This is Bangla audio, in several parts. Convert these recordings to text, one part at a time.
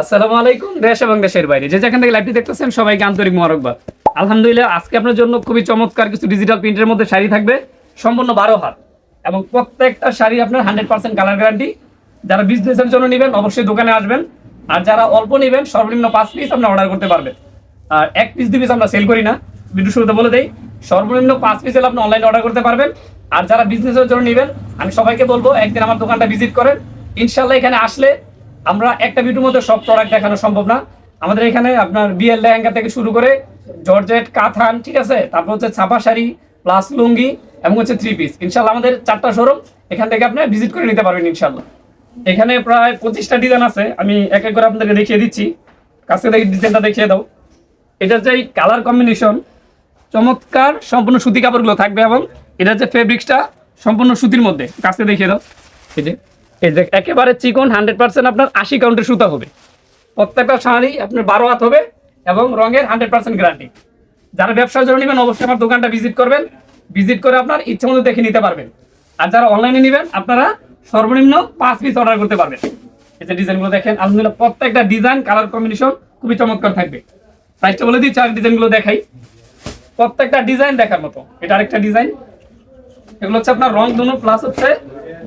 আসসালামু আলাইকুম, দেশ এবং দেশের বাইরে। যে যেখান থেকে লাইভটি দেখতেছেন, সবাইকে আন্তরিক মোবারকবাদ। আলহামদুলিল্লাহ, আজকে আপনার জন্য খুবই চমৎকার কিছু ডিজিটাল প্রিন্টের মধ্যে শাড়ি থাকবে, সম্পূর্ণ বারো হাত। এবং প্রত্যেকটা শাড়ি আপনার হান্ড্রেড পার্সেন্ট কালার গ্যারান্টি যারা বিজনেসের জন্য নেবেন, অবশ্যই দোকানে আসবেন। আর যারা অল্প নেবেন, সর্বনিম্ন পাঁচ পিস আপনি অর্ডার করতে পারবেন। আর এক পিস দুই পিস আমরা সেল করি না। ভিডিও শুরুতে বলে দেই, সর্বনিম্ন পাঁচ পিস আপনি অনলাইনে অর্ডার করতে পারবেন। আর যারা বিজনেসের জন্য নেবেন, আমি সবাইকে বলব, একদিন আমার দোকানটা ভিজিট করেন। ইনশাল্লাহ এখানে আসলে আমরা একটা ভিডিওর মধ্যে সব প্রোডাক্ট দেখানো সম্ভব না। আমাদের এখানে আপনার বিয়ের লেহেঙ্গা থেকে শুরু করে জর্জেট, কাথান, ঠিক আছে? তারপর হচ্ছে ছাপা শাড়ি প্লাস লুঙ্গি এবং হচ্ছে থ্রি পিস ইনশাল্লাহ আমাদের চারটা শোরুম এখান থেকে আপনি ভিজিট করে নিতে পারবেন ইনশাল্লাহ এখানে প্রায় পঁচিশটা ডিজাইন আছে। আমি এক এক করে আপনাদেরকে দেখিয়ে দিচ্ছি। কাছে দেখে ডিজাইনটা দেখিয়ে দাও। এটার যে কালার কম্বিনেশন চমৎকার সম্পূর্ণ সুতি কাপড়গুলো থাকবে এবং এটার যে ফেব্রিক্সটা সম্পূর্ণ সুতির মধ্যে। কাছে দেখিয়ে দাও। এই যে। এই যে একেবারে চিকন হান্ড্রেড পার্সেন্ট আপনার আশি কাউন্টের সুতা হবে। প্রত্যেকটা শাড়ি আপনার বারো হাত হবে এবং রঙের হান্ড্রেড পার্সেন্ট গ্যারান্টি যারা ব্যবসার জন্য নেবেন, অবশ্যই আমার দোকানটা ভিজিট করবেন। ভিজিট করে আপনার ইচ্ছে মতো দেখে নিতে পারবেন। আর যারা অনলাইনে নেবেন, আপনারা সর্বনিম্ন পাঁচ পিস অর্ডার করতে পারবেন। এই যে ডিজাইনগুলো দেখেন, আলহামদুলিল্লাহ প্রত্যেকটা ডিজাইন কালার কম্বিনেশন খুবই চমৎকার থাকবে। প্রাইসটা বলে দিচ্ছি আর ডিজাইনগুলো দেখাই। প্রত্যেকটা ডিজাইন দেখার মতো। এটা আরেকটা ডিজাইন এগুলো হচ্ছে আপনার রং দুনো প্লাস হচ্ছে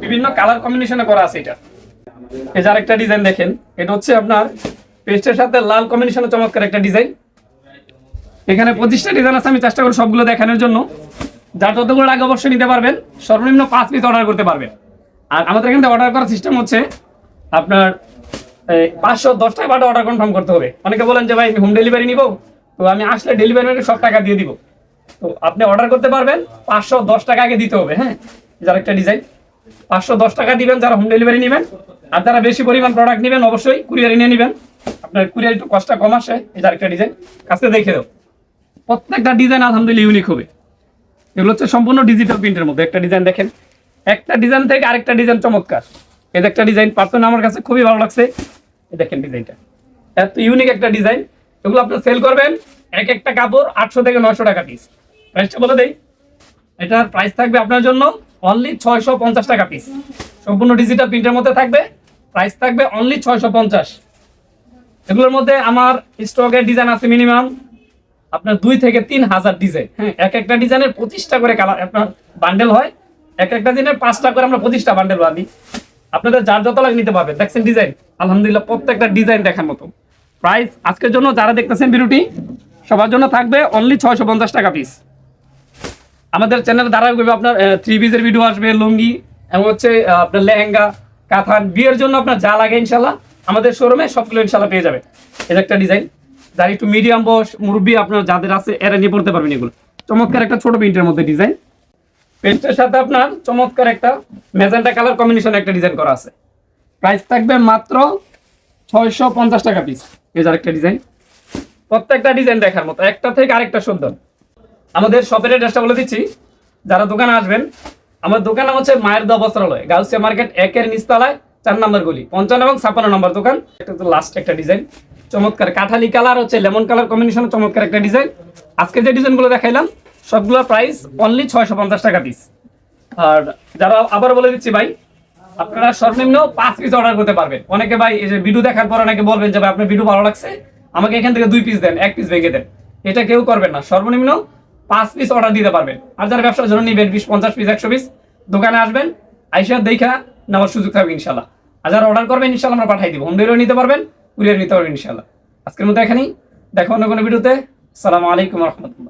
বিভিন্ন কালার কম্বিনেশনে করা আছে এটা। এই যে আরেকটা ডিজাইন দেখেন, এটা হচ্ছে আপনার পেস্টের সাথে লাল কম্বিনেশনে চমৎকার একটা ডিজাইন এখানে পঁচিশটা ডিজাইন আছে, আমি চেষ্টা করি সবগুলো দেখানোর জন্য। যার যতগুলো আগে অবশ্যই নিতে পারবেন, সর্বনিম্ন পাঁচ পিস অর্ডার করতে পারবেন। আর আমাদের এখানে অর্ডার করার সিস্টেম হচ্ছে আপনার পাঁচশো দশ টাকা অর্ডার কনফার্ম করতে হবে। অনেকে বলেন যে ভাই, আমি হোম ডেলিভারি নিব, তো আমি আসলে ডেলিভারি সব টাকা দিয়ে দিব। তো আপনি অর্ডার করতে পারবেন, পাঁচশো দশ টাকা আগে দিতে হবে হ্যাঁ? যার একটা ডিজাইন পাঁচশো দশ টাকা দিবেন, যারা হোম ডেলিভারি নেবেন, আর যারা বেশি পরিমাণ প্রোডাক্ট নেবেন, অবশ্যই কুরিয়ারে নিয়ে নেবেন। আপনার কুরিয়ার একটু কষ্টটা কম আসে, এই যার একটা ডিজাইন কাছে দেখে দাও। প্রত্যেকটা ডিজাইন আলহামদুলিল্লাহ ইউনিক হবে। এগুলো হচ্ছে সম্পূর্ণ ডিজিটাল প্রিন্টের মধ্যে। একটা ডিজাইন দেখেন। একটা ডিজাইন থেকে আরেকটা ডিজাইন চমৎকার। এই একটা ডিজাইন পার্সোনাল আমার কাছে খুবই ভালো লাগছে। এই দেখেন ডিজাইনটা এত ইউনিক একটা ডিজাইন এগুলো আপনি সেল করবেন এক একটা কাপড় আটশো থেকে নয়শো টাকা পিস প্রাইসটা বলে দেই। এটার প্রাইস থাকবে আপনার জন্য অনলি ছয়শো পঞ্চাশ টাকা পিস সম্পূর্ণ ডিজিটাল প্রিন্টের মধ্যে থাকবে। প্রাইস থাকবে অনলি ছয়শো পঞ্চাশ। এগুলোর মধ্যে আমার স্টকের ডিজাইন আছে মিনিমাম আপনার দুই থেকে তিন হাজার ডিজাইন হ্যাঁ এক একটা ডিজাইনের পঁচিশটা করে কালার আপনার বান্ডেল হয়। এক একটা দিনের পাঁচটা করে আমরা পঁচিশটা বান্ডেল বাঁধি আপনাদের যার যত লাগে নিতে পারবেন দেখছেন ডিজাইন আলহামদুলিল্লাহ প্রত্যেকটা ডিজাইন দেখার মতো। প্রাইস আজকের জন্য যারা দেখতেছেন বিরুটি সবার জন্য থাকবে অনলি ছয়শো পঞ্চাশ টাকা পিস আমাদের চ্যানেল দ্বারা আপনার থ্রি পিসের ভিডিও আসবে, লুঙ্গি এবং হচ্ছে আপনার লেহেঙ্গা, কাঁথান, বিয়ের জন্য আপনার যা লাগে ইনশাল্লাহ আমাদের শোরুমে সবগুলো ইনশাল্লাহ পেয়ে যাবে এটা একটা ডিজাইন যার একটু মিডিয়াম বয়স মুরব্বী আপনার যাদের আছে, এরা নিয়ে পড়তে পারবেন এগুলো। চমৎকার একটা ছোট প্রিন্টের মধ্যে ডিজাইন পেন্টের সাথে আপনার চমৎকার একটা মেজেন্টা কালার কম্বিনেশন একটা ডিজাইন করা আছে। প্রাইস থাকবে মাত্র ছয়শো পঞ্চাশ টাকা পিস এই যার একটা ডিজাইন প্রত্যেকটা ডিজাইন দেখার মতো। একটা থেকে আরেকটা সুন্দর। আমাদের শপের অ্যাড্রেসটা বলে দিচ্ছি। যারা দোকানে আসবেন, আমার দোকান নাম হচ্ছে মায়ের দা বস্ত্রালয়, গাউসিয়া মার্কেট, একের নিচতলায় চার নম্বর গলি, পঞ্চান্ন এবং ছাপ্পান্ন নম্বর দোকান। এটা তো লাস্ট একটা ডিজাইন চমৎকার কাঠালি কালার হচ্ছে লেমন কালার কম্বিনেশন চমৎকার একটা ডিজাইন আজকে যে ডিজাইনগুলো দেখাইলাম, সবগুলোর প্রাইস অনলি ছয়শো পঞ্চাশ টাকা পিস আর যারা আবার বলে দিচ্ছি ভাই, আপনারা সর্বনিম্ন পাঁচ পিস অর্ডার করতে পারবেন। অনেকে ভাই এই যে ভিডিও দেখার পর অনেকে বলবেন যে ভাই, আপনার ভিডিও ভালো লাগছে? আমাকে এখান থেকে দুই পিস দেন, এক পিস ভেঙে দেন। এটা কেউ করবেন না। সর্বনিম্ন পাঁচ পিস অর্ডার দিতে পারবেন। আর যারা ব্যবসার জন্য নেবেন, বিশ, পঞ্চাশ পিস একশো পিস দোকানে আসবেন, আইসা দেখা নেওয়ার সুযোগ থাকবে ইনশাল্লাহ আর যারা অর্ডার করবেন ইনশাল্লাহ আমরা পাঠাই দিব। হোম ডেলিভারি নিতে পারবেন কুরিয়ার নিতে পারবেন ইনশাল্লাহ আজকের মতো এখানেই। দেখো অন্য কোনো ভিডিওতে সালামু আলাইকুম রহমতুল্লাহ।